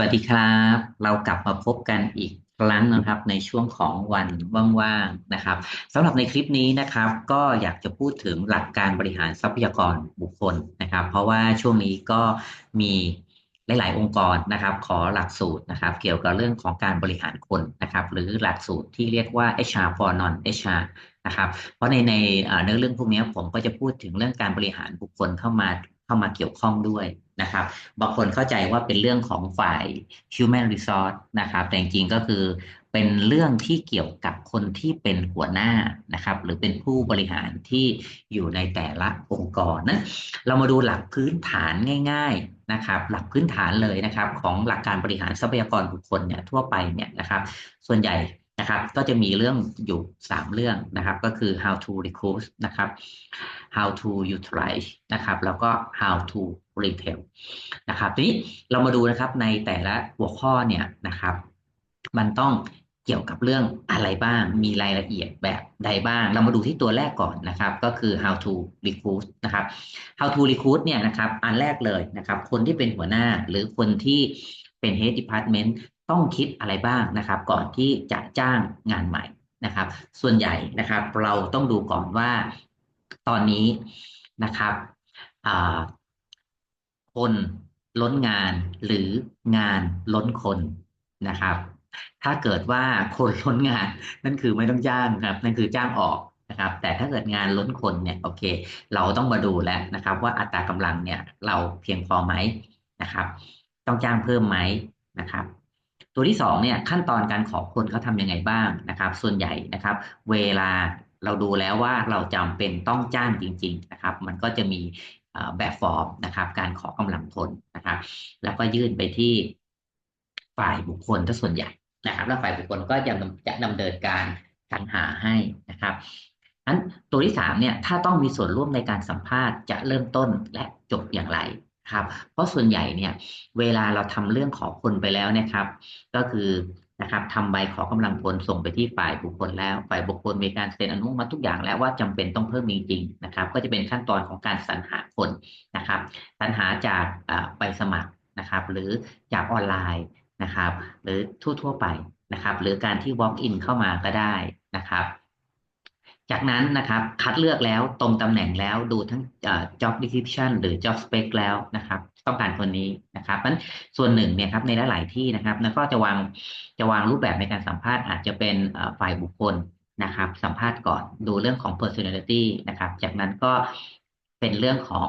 วัสดีครับ เรากลับมาพบกันอีกครั้งนะครับในช่วงของวันว่างๆนะครับสำหรับในคลิปนี้นะครับ ก็อยากจะพูดถึงหลักการบริหารทรัพยากรบุคคลนะครับ เพราะว่าช่วงนี้ก็มีหลาย ๆ องค์กรนะครับ ขอหลักสูตรนะครับ เกี่ยวกับเรื่องของการบริหารคนนะครับ หรือหลักสูตรที่เรียกว่า HR for non HR นะครับ เพราะในในเนื้อเรื่องพวกนี้ผมก็จะพูดถึงเรื่องการบริหารบุคคลเข้ามาเข้ามาเกี่ยวข้องด้วย นะครับ บางคนเข้าใจว่าเป็นเรื่องของฝ่าย human resource นะครับ แต่จริงๆก็คือเป็นเรื่องที่เกี่ยวกับคนที่เป็นหัวหน้านะครับ หรือเป็นผู้บริหารที่อยู่ในแต่ละองค์กรนะเรามาดูหลักพื้นฐานง่าย ๆนะครับ หลักพื้นฐานเลยนะครับ ของหลักการบริหารทรัพยากรบุคคลเนี่ยทั่วไปเนี่ยนะครับ ส่วนใหญ่ นะครับ ก็จะมีเรื่องอยู่ 3 เรื่องนะครับ ก็คือ how to recruit นะครับ how to utilize นะครับ แล้วก็ how to retail นะครับทีนี้เรามาดูนะครับในแต่ละหัวข้อเนี่ยนะครับ มันต้องเกี่ยวกับเรื่องอะไรบ้าง มีรายละเอียดแบบใดบ้าง เรามาดูที่ตัวแรกก่อนนะครับ ก็คือ how to recruit นะครับ how to recruit เนี่ยนะครับ อันแรกเลยนะครับ คนที่เป็นหัวหน้าหรือคนที่เป็น head department ต้องคิดอะไรบ้างนะครับ ก่อนที่จะจ้างงานใหม่นะครับ ส่วนใหญ่นะครับ เราต้องดูก่อนว่าตอนนี้นะครับคนล้นงานหรืองานล้นคนนะครับ ถ้าเกิดว่าคนล้นงานนั่นคือไม่ต้องจ้างครับ นั่นคือจ้างออกนะครับ แต่ถ้าเกิดงานล้นคนเนี่ยโอเค เราต้องมาดูแล้วนะครับ ว่าอัตรากำลังเนี่ยเราเพียงพอไหมนะครับ ต้องจ้างเพิ่มไหมนะครับ ตัวที่2เนี่ยขั้นตอนการขอคนเขาทำยังไงบ้างนะครับ ส่วนใหญ่นะครับ เวลาเราดูแล้วว่าเราจำเป็นต้องจ้างจริง ๆ นะครับ มันก็จะมีแบบฟอร์มนะครับ การขอกำลังคนนะครับ แล้วก็ยื่นไปที่ฝ่ายบุคคลถ้าส่วนใหญ่นะครับ แล้วฝ่ายบุคคลก็จะจะดำเนินการสรรหาให้นะครับนั้นตัวที่สามเนี่ยถ้าต้องมีส่วนร่วมในการสัมภาษณ์จะเริ่มต้นและจบอย่างไร ครับ เพราะส่วนใหญ่เนี่ยเวลาเราทำเรื่องขอคนไปแล้วนะครับ ก็คือนะครับทำใบขอกำลังพลส่งไปที่ฝ่ายบุคคลแล้ว ฝ่ายบุคคลมีการเซ็นอนุมัติทุกอย่างแล้วว่าจำเป็นต้องเพิ่มจริงๆนะครับ ก็จะเป็นขั้นตอนของการสรรหาคนนะครับสรรหาจากใบสมัครนะครับ หรือจากออนไลน์นะครับ หรือทั่วๆไปนะครับ หรือการที่ walk in เข้ามาก็ได้นะครับ จากนั้นนะครับคัดเลือกแล้วตรงตำแหน่งแล้วดูทั้ง job description หรือ job spec แล้วนะครับ ต้องการคนนี้นะครับนั้นส่วนหนึ่งเนี่ยครับในหลาย ๆ ที่นะครับแล้วก็จะวางจะวางรูปแบบในการสัมภาษณ์อาจจะเป็นฝ่ายบุคคลนะครับ สัมภาษณ์ก่อนดูเรื่องของ personality นะครับ จากนั้นก็เป็นเรื่องของ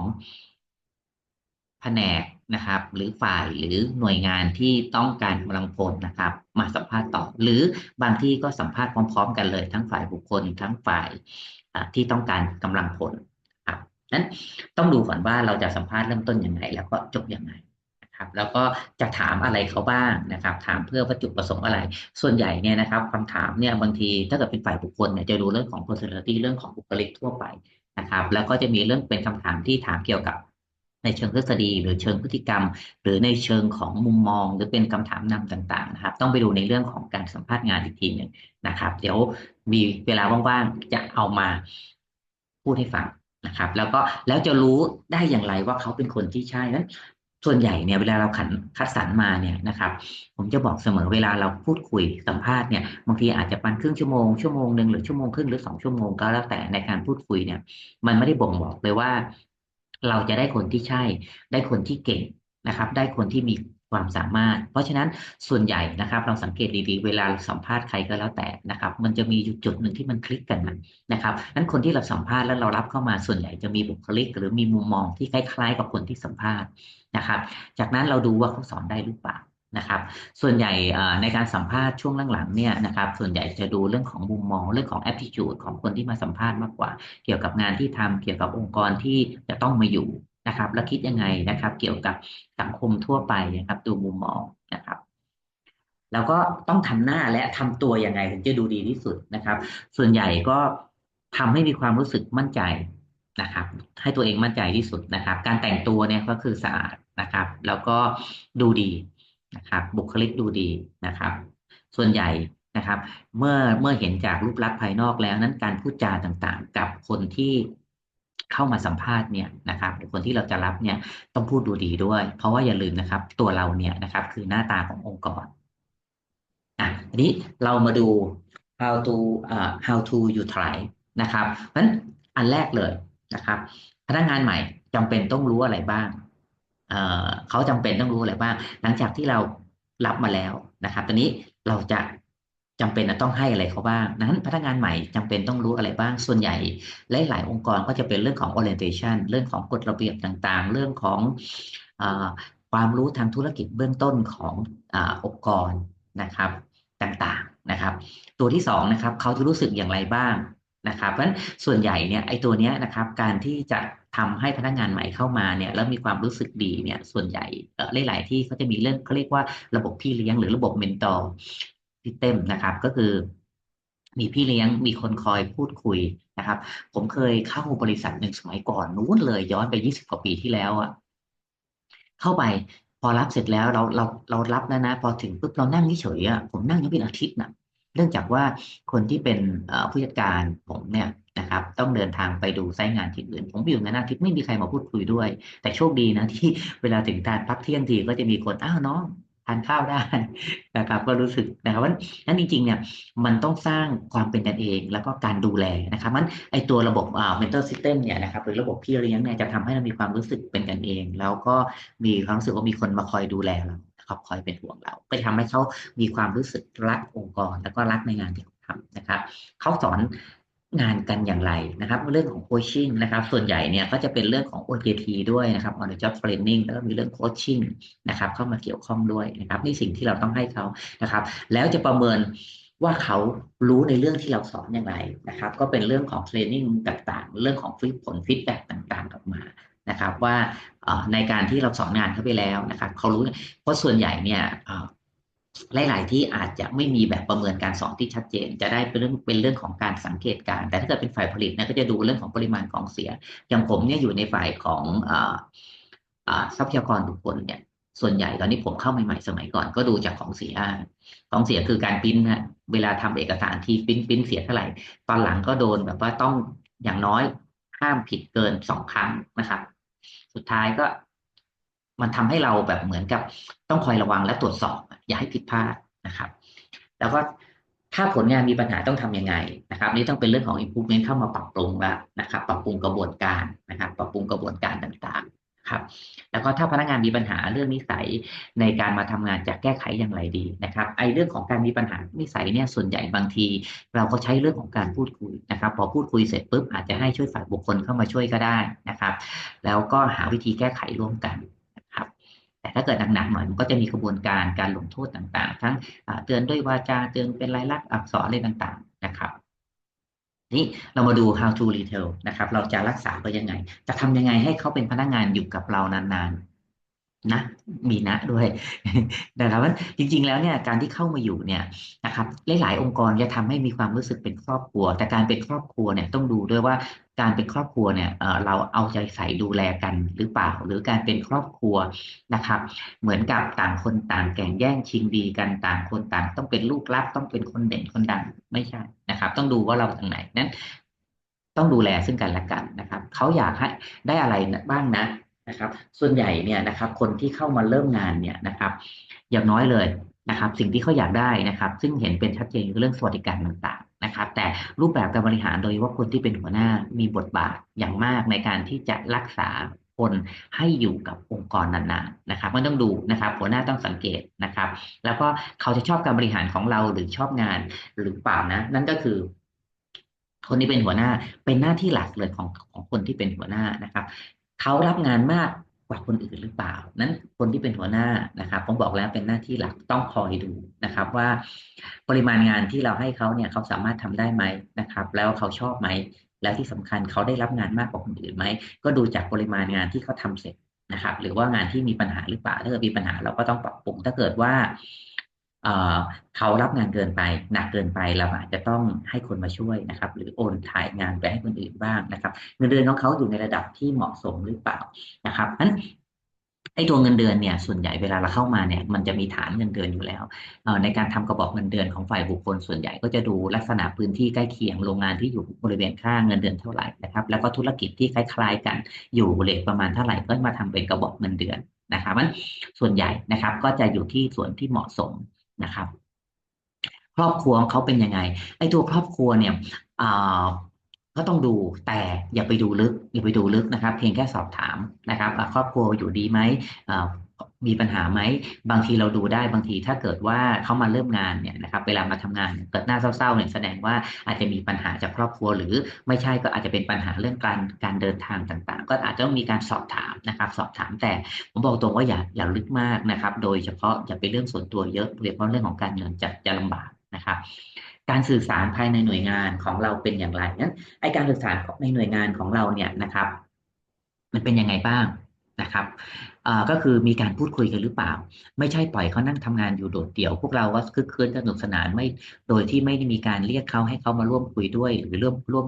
แผนก นะครับ หรือฝ่ายหรือหน่วยงานที่ต้องการกำลังพลนะครับ มาสัมภาษณ์ต่อ หรือบางที่ก็สัมภาษณ์พร้อม ๆ กันเลย ทั้งฝ่ายบุคคล ทั้งฝ่ายที่ต้องการกำลังพลครับนั้นต้องดูก่อนว่าเราจะสัมภาษณ์เริ่มต้นยังไง แล้วก็จบยังไงนะครับ แล้วก็จะถามอะไรเขาบ้างนะครับ ถามเพื่อวัตถุประสงค์อะไร ส่วนใหญ่เนี่ยนะครับคำถามเนี่ยบางทีถ้าเกิดเป็นฝ่ายบุคคลเนี่ยจะดูเรื่องของ personality เรื่องของบุคลิกทั่วไปนะครับ แล้วก็จะมีเรื่องเป็นคำถามที่ถามเกี่ยวกับ ในเชิงทฤษฎี หรือเชิงพฤติกรรม หรือในเชิงของมุมมอง หรือเป็นคำถามนำต่างๆนะครับ ต้องไปดูในเรื่องของการสัมภาษณ์งานอีกทีหนึ่งนะครับ เดี๋ยวมีเวลาว่างๆจะเอามาพูดให้ฟังนะครับ แล้วก็แล้วจะรู้ได้อย่างไรว่าเขาเป็นคนที่ใช่นั้นส่วนใหญ่เนี่ยเวลาเราขันคัดสรรมาเนี่ยนะครับ ผมจะบอกเสมอเวลาเราพูดคุยสัมภาษณ์เนี่ยบางทีอาจจะปันครึ่งชั่วโมงชั่วโมงหนึ่งหรือชั่วโมงครึ่งหรือสองชั่วโมงก็แล้วแต่ในการพูดคุยเนี่ย มันไม่ได้บ่งบอกเลยว่า เราจะได้คนที่ใช่ ได้คนที่เก่งนะครับ ได้คนที่มีความสามารถ เพราะฉะนั้นส่วนใหญ่นะครับ เราสังเกตดีๆ เวลาสัมภาษณ์ใครก็แล้วแต่นะครับ มันจะมีจุดหนึ่งที่มันคลิกกันนะครับนั้นคนที่เราสัมภาษณ์แล้วเรารับเข้ามาส่วนใหญ่จะมีบุคลิก หรือมีมุมมองที่คล้ายๆ กับคนที่สัมภาษณ์นะครับ จากนั้นเราดูว่าเขาสอนได้หรือเปล่า นะครับ ส่วนใหญ่ในการสัมภาษณ์ช่วงหลังๆเนี่ยนะครับ ส่วนใหญ่จะดูเรื่องของมุมมองเรื่องของ attitude ของคนที่มาสัมภาษณ์มากกว่า เกี่ยวกับงานที่ทำเกี่ยวกับองค์กรที่จะต้องมาอยู่นะครับ แล้วคิดยังไงนะครับ เกี่ยวกับสังคมทั่วไปนะครับ ดูมุมมองนะครับแล้วก็ต้องทำหน้าและทำตัวยังไงถึงจะดูดีที่สุดนะครับ ส่วนใหญ่ก็ทำให้มีความรู้สึกมั่นใจนะครับ ให้ตัวเองมั่นใจที่สุดนะครับ การแต่งตัวเนี่ยก็คือสะอาดนะครับ แล้วก็ดูดี นะครับ บุคลิกดูดีนะครับ ส่วนใหญ่นะครับ เมื่อเมื่อเห็นจากรูปลักษณ์ภายนอกแล้วนั้นการพูดจาต่างๆ กับคนที่เข้ามาสัมภาษณ์เนี่ยนะครับหรือคนที่เราจะรับเนี่ยต้องพูดดูดีด้วย เพราะว่าอย่าลืมนะครับ ตัวเราเนี่ยนะครับ คือหน้าตาขององค์กรอะทีนี้เรามาดู how to อ่า how to you try นะครับเพราะฉะนั้นอันแรกเลยนะครับ พนักงานใหม่จำเป็นต้องรู้อะไรบ้าง เอ่อเขาจำเป็นต้องรู้อะไรบ้างหลังจากที่เรารับมาแล้วนะครับตอนนี้เราจะจำเป็นต้องให้อะไรเขาบ้างนั้นพนักงานใหม่จำเป็นต้องรู้อะไรบ้างส่วนใหญ่หลาย ๆ องค์กรก็จะเป็นเรื่องของ orientation เรื่องของกฎระเบียบต่างๆ เรื่องของอความรู้ทางธุรกิจเบื้องต้นของอองค์กรนะครับต่างๆนะครับ ตัวที่สองนะครับเขาจะรู้สึกอย่างไรบ้าง นะครับเพราะฉะนั้นส่วนใหญ่เนี่ยไอ้ตัวเนี้ยนะครับการที่จะทำให้พนักงานใหม่เข้ามาเนี่ยแล้วมีความรู้สึกดีเนี่ยส่วนใหญ่หลายๆที่เขาจะมีเรื่องเขาเรียกว่าระบบพี่เลี้ยงหรือระบบเมนทอร์ซิสเต็มนะครับ ก็คือ มีพี่เลี้ยงมีคนคอยพูดคุยนะครับ ผมเคยเข้าบริษัทหนึ่งสมัยก่อนนู้นเลยย้อนไปยี่สิบกว่าปีที่แล้วอะเข้าไปพอรับเสร็จแล้วเราเราเรารับแล้วนะ พอถึงปุ๊บเรานั่งเฉยอะผมนั่งยังเป็นอาทิตย์นะ นื่องจากว่าคนที่เป็นผู้จัดการผมเนี่ยนะครับต้องเดินทางไปดูไซต์งานที่อื่น ผมอยู่ในอาทิตย์ไม่มีใครมาพูดคุยด้วย แต่โชคดีนะที่เวลาถึงการพักเที่ยงทีก็จะมีคนอ้าวน้องทานข้าวได้นะครับก็รู้สึกนะครับว่านั้นจริงๆเนี่ยมันต้องสร้างความเป็นกันเองแล้วก็การดูแลนะครับมันไอตัวระบบอ่า mental system เนี่ยนะครับหรือระบบพี่เลี้ยงเนี่ยจะทำให้เรามีความรู้สึกเป็นกันเอง แล้วก็มีความรู้สึกว่ามีคนมาคอยดูแลเรา ครับคอยเป็นห่วงเรา ก็จะทำให้เขามีความรู้สึกรักองค์กร แล้วก็รักในงานที่เขาทำนะครับเขาสอนงานกันอย่างไรนะครับ เรื่องของโคชชิ่งนะครับ ส่วนใหญ่เนี่ยก็จะเป็นเรื่องของ OJT ด้วยนะครับ on the job training แล้วก็มีเรื่องโคชชิ่งนะครับเข้ามาเกี่ยวข้องด้วยนะครับนี่สิ่งที่เราต้องให้เขานะครับ แล้วจะประเมินว่าเขารู้ในเรื่องที่เราสอนอย่างไรนะครับ ก็เป็นเรื่องของเทรนนิ่งต่างๆ เรื่องของผลฟีดแบ็กต่างๆ ออกมานะครับ ว่า ในการที่เราสอนงานเข้าไปแล้วนะครับเขารู้เพราะส่วนใหญ่เนี่ยหลาย ๆ ที่อาจจะไม่มีแบบประเมินการสอนที่ชัดเจน จะได้เป็นเรื่องเป็นเรื่องของการสังเกตการ แต่ถ้าเกิดเป็นฝ่ายผลิตนะก็จะดูเรื่องของปริมาณของเสีย อย่างผมเนี่ยอยู่ในฝ่ายของทรัพยากรบุคคลเนี่ย ส่วนใหญ่ตอนนี้ผมเข้าใหม่ ๆ สมัยก่อนก็ดูจากของเสีย ของเสียคือการปิ้นนะเวลาทำเอกสารที่ปิ้นปิ้นเสียเท่าไหร่ ตอนหลังก็โดนแบบว่าต้องอย่างน้อยห้ามผิดเกินสองครั้งนะครับ สุดท้ายก็ มันทำให้เราแบบเหมือนกับต้องคอยระวังและตรวจสอบ อย่าให้ผิดพลาดนะครับ แล้วก็ถ้าผลงานมีปัญหาต้องทํำยังไงนะครับ นี่ต้องเป็นเรื่องของ improvement เข้ามาปรับปรุงแล้วนะครับ ปรับปรุงกระบวนการนะครับ ปรับปรุงกระบวนการต่างๆ ครับแล้วก็ถ้าพนักงานมีปัญหาเรื่องนิสัยในการมาทำงานจะแก้ไขอย่างไรดีนะครับไอ้เรื่องของการมีปัญหานิสัยเนี่ยส่วนใหญ่บางที เราก็ใช้เรื่องของการพูดคุยนะครับพอพูดคุยเสร็จปุ๊บอาจจะให้ช่วยฝ่ายบุคคลเข้ามาช่วยก็ได้นะครับ แล้วก็หาวิธีแก้ไขร่วมกันนะครับ แต่ถ้าเกิดหนักๆหน่อยมันก็จะมีกระบวนการการลงโทษต่างๆ ทั้งเตือนด้วยวาจาเตือนเป็นลายลักษณ์อักษรอะไรต่างๆนะครับ นี่เรามาดู how to retail นะครับ เราจะรักษาไปยังไง จะทำยังไงให้เขาเป็นพนักงานอยู่กับเรานานๆ นะมีนะด้วยนะครับจริง ๆ แล้วเนี่ยการที่เข้ามาอยู่เนี่ยนะครับหลายๆองค์กรจะทำให้มีความรู้สึกเป็นครอบครัว แต่การเป็นครอบครัวเนี่ยต้องดูด้วยว่าการเป็นครอบครัวเนี่ยเราเอาใจใส่ดูแลกันหรือเปล่า หรือการเป็นครอบครัวนะครับ เหมือนกับต่างคนต่างแข่งแย่งชิงดีกันต่างคนต่าง ต้องเป็นลูกรักต้องเป็นคนเด่นคนดังไม่ใช่นะครับ ต้องดูว่าเราทางไหนนั้น ต้องดูแลซึ่งกันและกันนะครับเขาอยากให้ได้อะไรบ้างนะ นะครับ ส่วนใหญ่เนี่ยนะครับคนที่เข้ามาเริ่มงานเนี่ยนะครับ อย่างน้อยเลยนะครับ สิ่งที่เขาอยากได้นะครับ ซึ่งเห็นเป็นชัดเจนคือเรื่องสวัสดิการต่างๆนะครับ แต่รูปแบบการบริหารโดยว่าคนที่เป็นหัวหน้ามีบทบาทอย่างมากในการที่จะรักษาคนให้อยู่กับองค์กรนานๆนะครับมันต้องดูนะครับหัวหน้าต้องสังเกตนะครับ แล้วก็เขาจะชอบการบริหารของเราหรือชอบงานหรือเปล่านะ นั่นก็คือ คนที่เป็นหัวหน้าเป็นหน้าที่หลักเลยของของคนที่เป็นหัวหน้านะครับ เขารับงานมากกว่าคนอื่นหรือเปล่า นั้นคนที่เป็นหัวหน้านะครับผมบอกแล้วเป็นหน้าที่หลักต้องคอยดูนะครับ ว่าปริมาณงานที่เราให้เขาเนี่ยเขาสามารถทำได้ไหมนะครับ แล้วเขาชอบไหมแล้วที่สำคัญเขาได้รับงานมากกว่าคนอื่นไหมก็ดูจากปริมาณงานที่เขาทาเสร็จนะครับ หรือว่างานที่มีปัญหาหรือเปล่าถ้าเกิดมีปัญหาเราก็ต้องปรับปรุงถ้าเกิดว่า เขารับงานเกินไปหนักเกินไปเราอาจจะต้องให้คนมาช่วยนะครับ หรือโอนถ่ายงานไปให้คนอื่นบ้างนะครับ เงินเดือนของเขาอยู่ในระดับที่เหมาะสมหรือเปล่านะครับนั้นไอ้ตัวเงินเดือนเนี่ยส่วนใหญ่เวลาเราเข้ามาเนี่ยมันจะมีฐานเงินเดือนอยู่แล้วเอ่อในการทำกระบอกเงินเดือนของฝ่ายบุคคลส่วนใหญ่ก็จะดูลักษณะพื้นที่ใกล้เคียงโรงงานที่อยู่บริเวณข้างเงินเดือนเท่าไหร่นะครับ แล้วก็ธุรกิจที่คล้าย ๆ กันอยู่เรทประมาณเท่าไหร่ก็มาทำเป็นกระบอกเงินเดือนนะครับมันส่วนใหญ่นะครับก็จะอยู่ที่ส่วนที่เหมาะสม นะครับ ครอบครัวเขาเป็นยังไงไอ้ตัวครอบครัวเนี่ยก็ต้องดูแต่อย่าไปดูลึก อย่าไปดูลึกนะครับ เพียงแค่สอบถามนะครับ ครอบครัวอยู่ดีไหม มีปัญหาไหมบางทีเราดูได้บางทีถ้าเกิดว่าเขามาเริ่มงานเนี่ยนะครับเวลามาทำงานเกิดหน้าเศร้าๆเนี่ยแสดงว่าอาจจะมีปัญหาจากครอบครัว หรือไม่ใช่ก็อาจจะเป็นปัญหาเรื่องการการเดินทางต่างๆ ก็อาจจะต้องมีการสอบถามนะครับสอบถามแต่ผมบอกตรงว่าอย่าอย่าลึกมากนะครับ โดยเฉพาะอย่าไปเรื่องส่วนตัวเยอะโดยเฉพาะเรื่องของการเงินจะจะลำบากนะครับการสื่อสารภายในหน่วยงานของเราเป็นอย่างไรนั้นไอการสื่อสารในหน่วยงานของเราเนี่ยนะครับ มันเป็นยังไงบ้างนะครับ ก็คือมีการพูดคุยกันหรือเปล่า ไม่ใช่ปล่อยเขานั่งทำงานอยู่โดดเดี่ยว พวกเราก็คึกคืนสนุกสนานไม่โดยที่ไม่ได้มีการเรียกเขาให้เขามาร่วมคุยด้วย หรือร่วมร่วม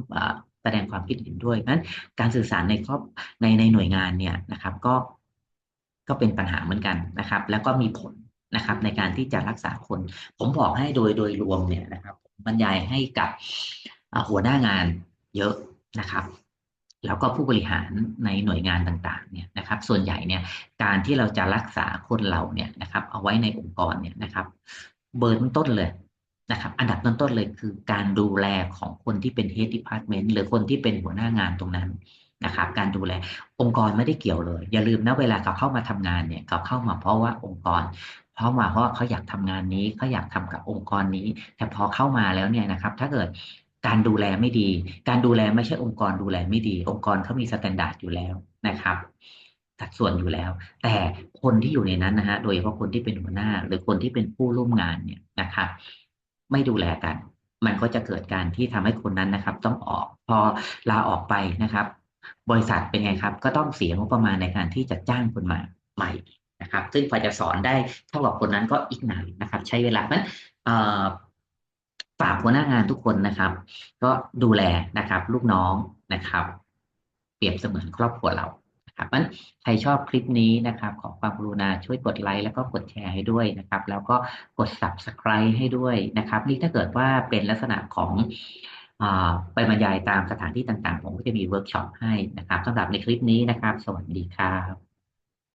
แสดงความคิดเห็นด้วยนั้นการสื่อสารในครอบในในหน่วยงานเนี่ยนะครับก็ก็เป็นปัญหาเหมือนกันนะครับ แล้วก็มีผลนะครับในการที่จะรักษาคน ผมบอกให้โดยโดยรวมเนี่ยนะครับบรรยายให้กับหัวหน้างานเยอะนะครับ แล้วก็ผู้บริหารในหน่วยงานต่างๆเนี่ยนะครับ ส่วนใหญ่เนี่ยการที่เราจะรักษาคนเราเนี่ยนะครับเอาไว้ในองค์กรเนี่ยนะครับ เบอร์ต้นเลยนะครับ อันดับต้นๆเลยคือการดูแลของคนที่เป็น head department หรือคนที่เป็นหัวหน้างานตรงนั้นนะครับ การดูแลองค์กรไม่ได้เกี่ยวเลย อย่าลืมนะเวลาเขาเข้ามาทำงานเนี่ยเขาเข้ามาเพราะว่าองค์กรเข้ามาเพราะว่าเขาอยากทำงานนี้เขาอยากทำกับองค์กรนี้ แต่พอเข้ามาแล้วเนี่ยนะครับ ถ้าเกิด การดูแลไม่ดี การดูแลไม่ใช่องค์กรดูแลไม่ดี องค์กรเขามีสแตนดาร์ดอยู่แล้วนะครับสัดส่วนอยู่แล้ว แต่คนที่อยู่ในนั้นนะฮะโดยเฉพาะคนที่เป็นหัวหน้า หรือคนที่เป็นผู้ร่วมงานเนี่ยนะครับ ไม่ดูแลกัน มันก็จะเกิดการที่ทำให้คนนั้นนะครับ ต้องออกพอลาออกไปนะครับ บริษัทเป็นไงครับ ก็ต้องเสียงบประมาณในการที่จะจ้างคนมาใหม่นะครับ ซึ่งกว่าจะสอนได้เท่ากับคนนั้นก็อีกนานนะครับ ใช้เวลาเพราะฉะนั้นเอ่อ ฝากหัวหน้างานทุกคนนะครับ ก็ดูแลนะครับ ลูกน้องนะครับ เปรียบเสมือนครอบครัวเรานะครับเพราะฉะนั้นใครชอบคลิปนี้นะครับ ขอความกรุณาช่วยกดไลค์แล้วก็กดแชร์ให้ด้วยนะครับ แล้วก็กด subscribe ให้ด้วยนะครับนี่ถ้าเกิดว่าเป็นลักษณะของอไปบรรยายตามสถานที่ต่างๆ ผมก็จะมีเวิร์กช็อปให้นะครับสำหรับในคลิปนี้นะครับ สวัสดีครับ